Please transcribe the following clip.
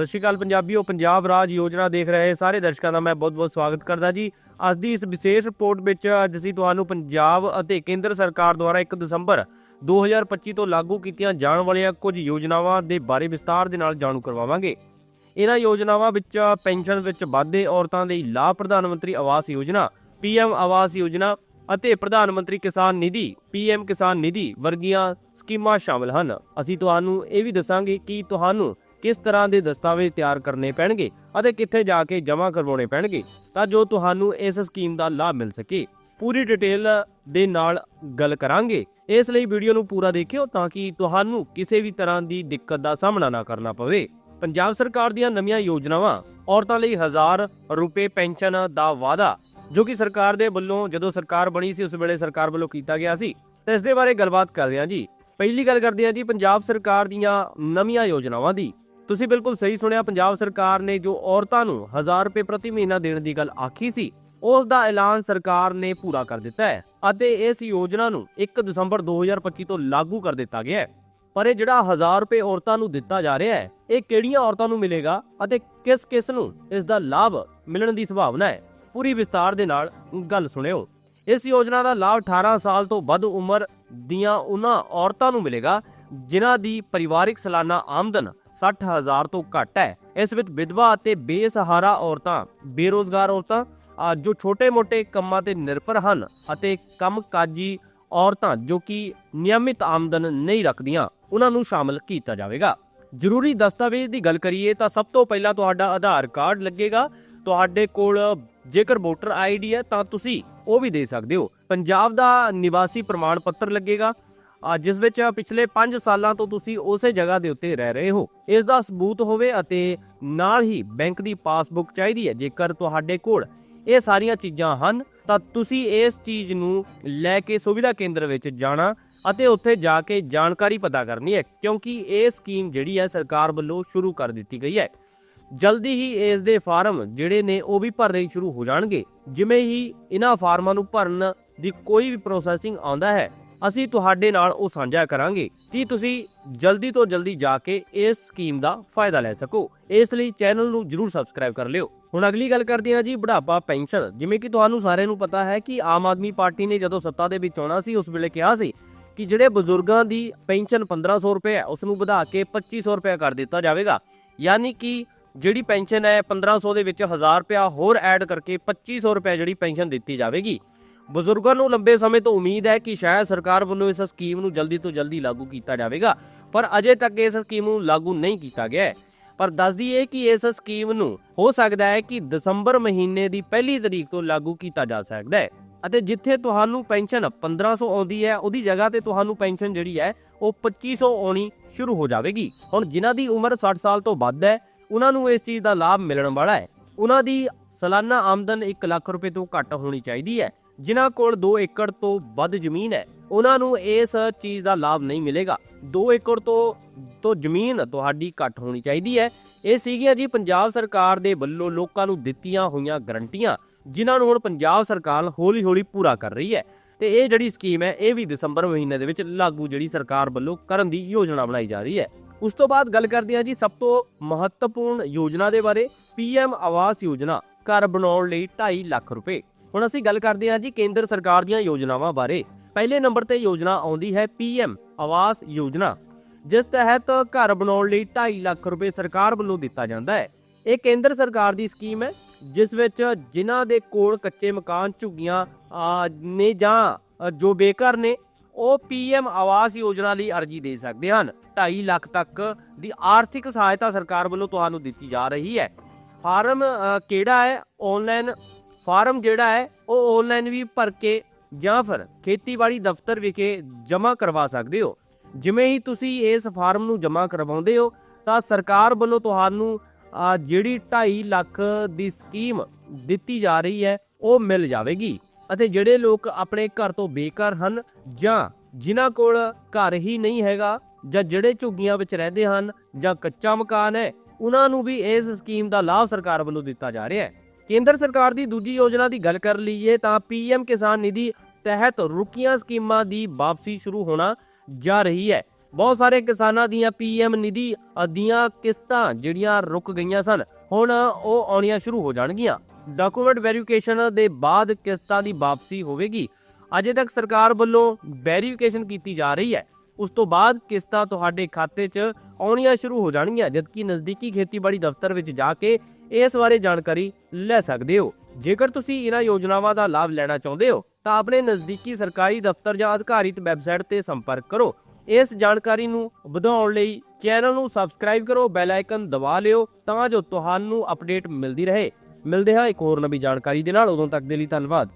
ਸਤਿ ਸ਼੍ਰੀ ਅਕਾਲ ਪੰਜਾਬੀਓ, ਪੰਜਾਬ ਰਾਜ ਯੋਜਨਾ ਦੇਖ ਰਹੇ ਸਾਰੇ ਦਰਸ਼ਕਾਂ ਦਾ ਮੈਂ ਬਹੁਤ-ਬਹੁਤ ਸਵਾਗਤ ਕਰਦਾ ਜੀ। ਅੱਜ ਦੀ ਇਸ ਵਿਸ਼ੇਸ਼ ਰਿਪੋਰਟ ਵਿੱਚ ਅੱਜ ਅਸੀਂ ਤੁਹਾਨੂੰ ਪੰਜਾਬ ਅਤੇ ਕੇਂਦਰ ਸਰਕਾਰ ਦੁਆਰਾ 1 ਦਸੰਬਰ 2025 ਤੋਂ ਲਾਗੂ ਕੀਤੀਆਂ ਜਾਣ ਵਾਲੀਆਂ ਕੁਝ ਯੋਜਨਾਵਾਂ ਦੇ ਬਾਰੇ ਵਿਸਤਾਰ ਦੇ ਨਾਲ ਜਾਣੂ ਕਰਵਾਵਾਂਗੇ। ਇਹਨਾਂ ਯੋਜਨਾਵਾਂ ਵਿੱਚ ਪੈਨਸ਼ਨ ਵਿੱਚ ਵਾਧੇ ਔਰਤਾਂ ਲਈ ਲਾਭ ਪ੍ਰਧਾਨ ਮੰਤਰੀ ਆਵਾਸ ਯੋਜਨਾ, ਪੀਐਮ ਆਵਾਸ ਯੋਜਨਾ ਅਤੇ ਪ੍ਰਧਾਨ ਮੰਤਰੀ ਕਿਸਾਨ ਨਿਧੀ, ਪੀਐਮ ਕਿਸਾਨ ਨਿਧੀ ਵਰਗੀਆਂ ਸਕੀਮਾਂ ਸ਼ਾਮਲ ਹਨ। ਅਸੀਂ ਤੁਹਾਨੂੰ ਇਹ ਵੀ ਦੱਸਾਂਗੇ ਕਿ ਤੁਹਾਨੂੰ ਕਿਸ ਤਰ੍ਹਾਂ ਦੇ ਦਸਤਾਵੇਜ਼ ਤਿਆਰ ਕਰਨੇ ਪੈਣਗੇ ਅਤੇ ਕਿੱਥੇ ਜਾ ਕੇ ਜਮ੍ਹਾਂ ਕਰਵਾਉਣੇ ਪੈਣਗੇ ਤਾਂ ਜੋ ਤੁਹਾਨੂੰ ਇਸ ਸਕੀਮ ਦਾ ਲਾਭ ਮਿਲ ਸਕੇ। ਪੂਰੀ ਡਿਟੇਲ ਦੇ ਨਾਲ ਗੱਲ ਕਰਾਂਗੇ। ਇਸ ਲਈ ਵੀਡੀਓ ਨੂੰ ਪੂਰਾ ਦੇਖਿਓ ਤਾਂ ਕਿ ਤੁਹਾਨੂੰ ਕਿਸੇ ਵੀ ਤਰ੍ਹਾਂ ਦੀ ਦਿੱਕਤ ਦਾ ਸਾਹਮਣਾ ਨਾ ਕਰਨਾ ਪਵੇ। ਪੰਜਾਬ ਸਰਕਾਰ ਦੀਆਂ ਨਵੀਆਂ ਯੋਜਨਾਵਾਂ, ਔਰਤਾਂ ਲਈ 1000 ਰੁਪਏ ਪੈਨਸ਼ਨ ਦਾ ਵਾਅਦਾ, ਜੋ ਕਿ ਸਰਕਾਰ ਦੇ ਵੱਲੋਂ ਜਦੋਂ ਸਰਕਾਰ ਬਣੀ ਸੀ, ਉਸ ਵੇਲੇ ਸਰਕਾਰ ਵੱਲੋਂ ਕੀਤਾ ਗਿਆ ਸੀ। ਤਾਂ ਇਸ ਦੇ ਬਾਰੇ ਗੱਲਬਾਤ ਕਰਦੇ ਹਾਂ ਜੀ। ਪਹਿਲੀ ਗੱਲ ਕਰਦੇ ਹਾਂ ਜੀ, ਪੰਜਾਬ ਸਰਕਾਰ ਦੀਆਂ ਨਵੀਆਂ ਯੋਜਨਾਵਾਂ ਦੀ। ਤੁਸੀਂ ਬਿਲਕੁਲ ਸਹੀ ਸੁਣਿਆ, ਪੰਜਾਬ ਸਰਕਾਰ ਨੇ ਜੋ ਔਰਤਾਂ ਨੂੰ 1000 ਰੁਪਏ ਪ੍ਰਤੀ ਮਹੀਨਾ ਦੇਣ ਦੀ ਗੱਲ ਆਖੀ ਸੀ, ਉਸ ਦਾ ਐਲਾਨ ਸਰਕਾਰ ਨੇ ਪੂਰਾ ਕਰ ਦਿੱਤਾ ਹੈ ਅਤੇ ਇਸ ਯੋਜਨਾ ਨੂੰ 1 ਦਸੰਬਰ 2025 ਤੋਂ ਲਾਗੂ ਕਰ ਦਿੱਤਾ ਗਿਆ ਹੈ। ਪਰ ਇਹ ਜਿਹੜਾ 1000 ਰੁਪਏ ਔਰਤਾਂ ਨੂੰ ਦਿੱਤਾ ਜਾ ਰਿਹਾ ਹੈ, ਇਹ ਕਿਹੜੀਆਂ ਔਰਤਾਂ ਨੂੰ ਮਿਲੇਗਾ ਅਤੇ ਕਿਸ ਕਿਸ ਨੂੰ ਇਸ ਦਾ ਲਾਭ ਮਿਲਣ ਦੀ ਸੰਭਾਵਨਾ ਹੈ? ਪੂਰੀ ਵਿਸਤਾਰ ਦੇ ਨਾਲ ਗੱਲ ਸੁਣਿਓ। ਇਸ ਯੋਜਨਾ ਦਾ ਲਾਭ 18 ਸਾਲ ਤੋਂ ਵੱਧ ਉਮਰ ਦੀਆਂ ਉਹਨਾਂ ਔਰਤਾਂ ਨੂੰ ਮਿਲੇਗਾ ਜਿਨ੍ਹਾਂ ਦੀ ਪਰਿਵਾਰਿਕ ਸਾਲਾਨਾ ਆਮਦਨ 60000 ਤੋਂ ਘੱਟ ਹੈ। ਇਸ ਵਿੱਚ ਵਿਧਵਾ ਅਤੇ ਬੇਸਹਾਰਾ ਔਰਤਾਂ, ਬੇਰੋਜ਼ਗਾਰ ਔਰਤਾਂ ਜੋ ਛੋਟੇ-ਮੋਟੇ ਕੰਮਾਂ ਤੇ ਨਿਰਭਰ ਹਨ ਅਤੇ ਕੰਮਕਾਜੀ ਔਰਤਾਂ, ਜੋ ਕਿ ਨਿਯਮਿਤ ਆਮਦਨ ਨਹੀਂ ਰੱਖਦੀਆਂ ਉਹਨਾਂ ਨੂੰ ਸ਼ਾਮਲ ਕੀਤਾ ਜਾਵੇਗਾ। ਜ਼ਰੂਰੀ ਦਸਤਾਵੇਜ਼ ਦੀ ਗੱਲ ਕਰੀਏ ਤਾਂ ਸਭ ਤੋਂ ਪਹਿਲਾਂ ਤੁਹਾਡਾ ਆਧਾਰ ਕਾਰਡ ਲੱਗੇਗਾ। ਤੁਹਾਡੇ ਕੋਲ ਜੇਕਰ ਵੋਟਰ ਆਈਡੀ ਹੈ ਤਾਂ ਤੁਸੀਂ ਉਹ ਵੀ ਦੇ ਸਕਦੇ ਹੋ। ਪੰਜਾਬ ਦਾ ਨਿਵਾਸੀ ਪ੍ਰਮਾਣ ਪੱਤਰ ਲੱਗੇਗਾ। ਜਿਸ ਵਿੱਚ ਪਿਛਲੇ 5 ਸਾਲਾਂ ਤੋਂ ਤੁਸੀਂ ਉਸੇ ਜਗ੍ਹਾ ਦੇ ਉੱਤੇ ਰਹਿ ਰਹੇ ਹੋ। ਇਸ ਦਾ ਸਬੂਤ ਹੋਵੇ ਅਤੇ ਨਾਲ ਹੀ ਬੈਂਕ ਦੀ ਪਾਸਬੁੱਕ ਚਾਹੀਦੀ ਹੈ। ਜੇਕਰ ਤੁਹਾਡੇ ਕੋਲ ਇਹ ਸਾਰੀਆਂ ਚੀਜ਼ਾਂ ਹਨ, ਤਾਂ ਤੁਸੀਂ ਇਸ ਚੀਜ਼ ਨੂੰ ਲੈ ਕੇ ਸੁਵਿਧਾ ਕੇਂਦਰ ਵਿੱਚ ਜਾਣਾ ਅਤੇ ਉੱਥੇ ਜਾ ਕੇ ਜਾਣਕਾਰੀ ਪਤਾ ਕਰਨੀ ਹੈ, ਕਿਉਂਕਿ ਇਹ ਸਕੀਮ ਜਿਹੜੀ ਹੈ ਸਰਕਾਰ ਵੱਲੋਂ ਸ਼ੁਰੂ ਕਰ ਦਿੱਤੀ ਗਈ ਹੈ। ਜਲਦੀ ਹੀ ਇਸ ਦੇ ਫਾਰਮ ਜਿਹੜੇ ਨੇ, ਉਹ ਵੀ ਭਰਨੇ ਸ਼ੁਰੂ ਹੋ ਜਾਣਗੇ। ਜਿਵੇਂ ਹੀ ਇਹਨਾਂ ਫਾਰਮਾਂ ਨੂੰ ਭਰਨ ਦੀ ਕੋਈ ਵੀ ਪ੍ਰੋਸੈਸਿੰਗ ਆਉਂਦਾ ਹੈ ਅਸੀਂ ਤੁਹਾਡੇ ਨਾਲ ਉਹ ਸਾਂਝਾ ਕਰਾਂਗੇ ਕਿ ਤੁਸੀਂ ਜਲਦੀ ਤੋਂ ਜਲਦੀ ਜਾ ਕੇ ਇਸ ਸਕੀਮ ਦਾ ਫਾਇਦਾ ਲੈ ਸਕੋ। ਇਸ ਲਈ ਚੈਨਲ ਨੂੰ ਜਰੂਰ ਸਬਸਕ੍ਰਾਈਬ ਕਰ ਲਿਓ। ਹੁਣ ਅਗਲੀ ਗੱਲ ਕਰਦੇ ਹਾਂ ਜੀ, ਬੁਢਾਪਾ ਪੈਨਸ਼ਨ। ਜਿਵੇਂ ਕਿ ਤੁਹਾਨੂੰ ਸਾਰਿਆਂ ਨੂੰ ਪਤਾ ਹੈ ਕਿ ਆਮ ਆਦਮੀ ਪਾਰਟੀ ਨੇ ਜਦੋਂ ਸੱਤਾ ਦੇ ਵਿੱਚ ਆਉਣਾ ਸੀ, ਉਸ ਵੇਲੇ ਕਿਹਾ ਸੀ ਕਿ ਜਿਹੜੇ ਬਜ਼ੁਰਗਾਂ ਦੀ ਪੈਨਸ਼ਨ 1500 ਰੁਪਏ ਹੈ, ਉਸ ਨੂੰ ਵਧਾ ਕੇ 2500 ਰੁਪਏ ਕਰ ਦਿੱਤਾ ਜਾਵੇਗਾ। ਯਾਨੀ ਕਿ ਜਿਹੜੀ ਪੈਨਸ਼ਨ ਹੈ 1500 ਦੇ ਵਿੱਚ 1000 ਰੁਪਿਆ ਹੋਰ ਐਡ ਕਰਕੇ 2500 ਰੁਪਏ ਜਿਹੜੀ ਪੈਨਸ਼ਨ ਦਿੱਤੀ ਜਾਵੇਗੀ। ਬਜ਼ੁਰਗਾਂ ਨੂੰ ਲੰਬੇ ਸਮੇਂ ਤੋਂ ਉਮੀਦ ਹੈ ਕਿ ਸ਼ਾਇਦ ਸਰਕਾਰ ਵੱਲੋਂ ਇਸ ਸਕੀਮ ਨੂੰ ਜਲਦੀ ਤੋਂ ਜਲਦੀ ਲਾਗੂ ਕੀਤਾ ਜਾਵੇਗਾ, ਪਰ ਅਜੇ ਤੱਕ ਇਸ ਸਕੀਮ ਨੂੰ ਲਾਗੂ ਨਹੀਂ ਕੀਤਾ ਗਿਆ ਹੈ। ਪਰ ਦੱਸ ਦਈਏ ਕਿ ਇਸ ਸਕੀਮ ਨੂੰ ਹੋ ਸਕਦਾ ਹੈ ਕਿ ਦਸੰਬਰ ਮਹੀਨੇ ਦੀ ਪਹਿਲੀ ਤਰੀਕ ਤੋਂ ਲਾਗੂ ਕੀਤਾ ਜਾ ਸਕਦਾ ਹੈ ਅਤੇ ਜਿੱਥੇ ਤੁਹਾਨੂੰ ਪੈਨਸ਼ਨ 1500 ਆਉਂਦੀ ਹੈ, ਉਹਦੀ ਜਗ੍ਹਾ ਤੇ ਤੁਹਾਨੂੰ ਪੈਨਸ਼ਨ ਜਿਹੜੀ ਹੈ, ਉਹ 2500 ਆਉਣੀ ਸ਼ੁਰੂ ਹੋ ਜਾਵੇਗੀ। ਹੁਣ ਜਿਨ੍ਹਾਂ ਦੀ ਉਮਰ 60 ਸਾਲ ਤੋਂ ਵੱਧ ਹੈ, ਉਹਨਾਂ ਨੂੰ ਇਸ ਚੀਜ਼ ਦਾ ਲਾਭ ਮਿਲਣ ਵਾਲਾ ਹੈ। ਉਹਨਾਂ ਦੀ ਸਾਲਾਨਾ ਆਮਦਨ 1 ਲੱਖ ਰੁਪਏ ਤੋਂ ਘੱਟ ਹੋਣੀ ਚਾਹੀਦੀ ਹੈ। ਜਿਨ੍ਹਾਂ ਕੋਲ 2 ਏਕੜ ਤੋਂ ਵੱਧ ਜ਼ਮੀਨ ਹੈ, ਉਹਨਾਂ ਨੂੰ ਇਸ ਚੀਜ਼ ਦਾ ਲਾਭ ਨਹੀਂ ਮਿਲੇਗਾ। 2 ਏਕੜ ਤੋਂ ਤੋਂ ਜ਼ਮੀਨ ਤੁਹਾਡੀ ਘੱਟ ਹੋਣੀ ਚਾਹੀਦੀ ਹੈ। ਇਹ ਸੀਗੀਆਂ ਜੀ ਪੰਜਾਬ ਸਰਕਾਰ ਦੇ ਵੱਲੋਂ ਲੋਕਾਂ ਨੂੰ ਦਿੱਤੀਆਂ ਹੋਈਆਂ ਗਰੰਟੀਆਂ, ਜਿਨ੍ਹਾਂ ਨੂੰ ਹੁਣ ਪੰਜਾਬ ਸਰਕਾਰ ਹੌਲੀ-ਹੌਲੀ ਪੂਰਾ ਕਰ ਰਹੀ ਹੈ। ਤੇ ਇਹ ਜਿਹੜੀ ਸਕੀਮ ਹੈ, ਇਹ ਵੀ ਦਸੰਬਰ ਮਹੀਨੇ ਦੇ ਵਿੱਚ ਲਾਗੂ ਜਿਹੜੀ ਸਰਕਾਰ ਵੱਲੋਂ ਕਰਨ ਦੀ ਯੋਜਨਾ ਬਣਾਈ ਜਾ ਰਹੀ ਹੈ। ਉਸ ਤੋਂ ਬਾਅਦ ਗੱਲ ਕਰਦੇ ਹਾਂ ਜੀ ਸਭ ਤੋਂ ਮਹੱਤਵਪੂਰਨ ਯੋਜਨਾ ਦੇ ਬਾਰੇ, ਪੀਐਮ ਆਵਾਸ ਯੋਜਨਾ, ਘਰ ਬਣਾਉਣ ਲਈ 2.5 ਲੱਖ ਰੁਪਏ। ਹੁਣ ਅਸੀਂ ਗੱਲ ਕਰਦੇ ਹਾਂ ਜੀ ਕੇਂਦਰ ਸਰਕਾਰ ਦੀਆਂ ਯੋਜਨਾਵਾਂ ਬਾਰੇ। ਪਹਿਲੇ ਨੰਬਰ ਤੇ ਯੋਜਨਾ ਆਉਂਦੀ ਹੈ ਪੀਐਮ ਆਵਾਸ ਯੋਜਨਾ। ਜਿਸ ਤਹਿਤ ਘਰ ਬਣਾਉਣ ਲਈ 2.5 ਲੱਖ ਰੁਪਏ ਸਰਕਾਰ ਵੱਲੋਂ ਦਿੱਤਾ ਜਾਂਦਾ ਹੈ। ਇਹ ਕੇਂਦਰ ਸਰਕਾਰ ਦੀ ਸਕੀਮ ਹੈ, ਜਿਸ ਵਿੱਚ ਜਿਨ੍ਹਾਂ ਦੇ ਕੋਲ ਕੱਚੇ ਮਕਾਨ, ਝੁੱਗੀਆਂ ਨੇ ਜਾਂ ਜੋ ਬੇਘਰ ਨੇ, ਉਹ ਪੀਐਮ ਆਵਾਸ ਯੋਜਨਾ ਲਈ ਅਰਜ਼ੀ ਦੇ ਸਕਦੇ ਹਨ। 2.5 ਲੱਖ ਤੱਕ ਦੀ ਆਰਥਿਕ ਸਹਾਇਤਾ ਸਰਕਾਰ ਵੱਲੋਂ ਤੁਹਾਨੂੰ ਦਿੱਤੀ ਜਾ ਰਹੀ ਹੈ। ਫਾਰਮ ਕਿਹੜਾ ਹੈ? ਆਨਲਾਈਨ ਫਾਰਮ ਜਿਹੜਾ ਹੈ, ਉਹ ਆਨਲਾਈਨ ਵੀ ਭਰ ਕੇ ਜਾਂ ਫਿਰ ਖੇਤੀਬਾੜੀ ਦਫ਼ਤਰ ਵਿਖੇ ਜਮ੍ਹਾਂ ਕਰਵਾ ਸਕਦੇ ਹੋ। ਜਿਵੇਂ ਹੀ ਤੁਸੀਂ ਇਸ ਫਾਰਮ ਨੂੰ ਜਮ੍ਹਾਂ ਕਰਵਾਉਂਦੇ ਹੋ, ਤਾਂ ਸਰਕਾਰ ਵੱਲੋਂ ਤੁਹਾਨੂੰ ਜਿਹੜੀ 2.5 ਲੱਖ ਦੀ ਸਕੀਮ ਦਿੱਤੀ ਜਾ ਰਹੀ ਹੈ, ਉਹ ਮਿਲ ਜਾਵੇਗੀ। ਅਤੇ ਜਿਹੜੇ ਲੋਕ ਆਪਣੇ ਘਰ ਤੋਂ ਬੇਘਰ ਹਨ ਜਾਂ ਜਿਨ੍ਹਾਂ ਕੋਲ ਘਰ ਹੀ ਨਹੀਂ ਹੈਗਾ ਜਾਂ ਜਿਹੜੇ ਝੁੱਗੀਆਂ ਵਿੱਚ ਰਹਿੰਦੇ ਹਨ ਜਾਂ ਕੱਚਾ ਮਕਾਨ ਹੈ, ਉਹਨਾਂ ਨੂੰ ਵੀ ਇਸ ਸਕੀਮ ਦਾ ਲਾਭ ਸਰਕਾਰ ਵੱਲੋਂ ਦਿੱਤਾ ਜਾ ਰਿਹਾ ਹੈ। ਕੇਂਦਰ ਸਰਕਾਰ ਦੀ ਦੂਜੀ ਯੋਜਨਾ ਦੀ ਗੱਲ ਕਰ ਲਈਏ ਤਾਂ ਪੀਐਮ ਕਿਸਾਨ ਨਿਧੀ ਤਹਿਤ ਰੁਕੀਆਂ ਸਕੀਮਾਂ ਦੀ ਵਾਪਸੀ ਸ਼ੁਰੂ ਹੋਣਾ ਜਾ ਰਹੀ ਹੈ। ਬਹੁਤ ਸਾਰੇ ਕਿਸਾਨਾਂ ਦੀਆਂ ਪੀਐਮ ਨਿਧੀ ਦੀਆਂ ਕਿਸ਼ਤਾਂ ਜਿਹੜੀਆਂ ਰੁਕ ਗਈਆਂ ਸਨ, ਹੁਣ ਉਹ ਆਉਣੀਆਂ ਸ਼ੁਰੂ ਹੋ ਜਾਣਗੀਆਂ। ਡਾਕੂਮੈਂਟ ਵੈਰੀਫਿਕੇਸ਼ਨ ਦੇ ਬਾਅਦ ਕਿਸ਼ਤਾਂ ਦੀ ਵਾਪਸੀ ਹੋਵੇਗੀ। ਅਜੇ ਤੱਕ ਸਰਕਾਰ ਵੱਲੋਂ ਵੈਰੀਫਿਕੇਸ਼ਨ ਕੀਤੀ ਜਾ ਰਹੀ ਹੈ। ਉਸ ਤੋਂ ਬਾਅਦ ਕਿਸ਼ਤਾਂ ਤੁਹਾਡੇ ਖਾਤੇ 'ਚ ਆਉਣੀਆਂ ਸ਼ੁਰੂ ਹੋ ਜਾਣਗੀਆਂ, ਜਦਕਿ ਨਜ਼ਦੀਕੀ ਖੇਤੀਬਾੜੀ ਦਫ਼ਤਰ ਵਿੱਚ ਜਾ ਕੇ ਇਸ ਬਾਰੇ ਜਾਣਕਾਰੀ ਲੈ ਸਕਦੇ ਹੋ। ਜੇਕਰ ਤੁਸੀਂ ਇਹਨਾਂ ਯੋਜਨਾਵਾਂ ਦਾ ਲਾਭ ਲੈਣਾ ਚਾਹੁੰਦੇ ਹੋ, ਤਾਂ ਆਪਣੇ ਨਜ਼ਦੀਕੀ ਸਰਕਾਰੀ ਦਫ਼ਤਰ ਜਾਂ ਅਧਿਕਾਰਿਤ ਵੈਬਸਾਈਟ ਤੇ ਸੰਪਰਕ ਕਰੋ। ਇਸ ਜਾਣਕਾਰੀ ਨੂੰ ਵਧਾਉਣ ਲਈ ਚੈਨਲ ਨੂੰ ਸਬਸਕ੍ਰਾਈਬ ਕਰੋ, ਬੈਲ ਆਈਕਨ ਦਬਾ ਲਿਓ, ਤਾਂ ਜੋ ਤੁਹਾਨੂੰ ਅਪਡੇਟ ਮਿਲਦੀ ਰਹੇ। ਮਿਲਦੇ ਹਾਂ ਇੱਕ ਹੋਰ ਨਵੀਂ ਜਾਣਕਾਰੀ ਦੇ ਨਾਲ, ਉਦੋਂ ਤੱਕ ਦੇ ਲਈ ਧੰਨਵਾਦ।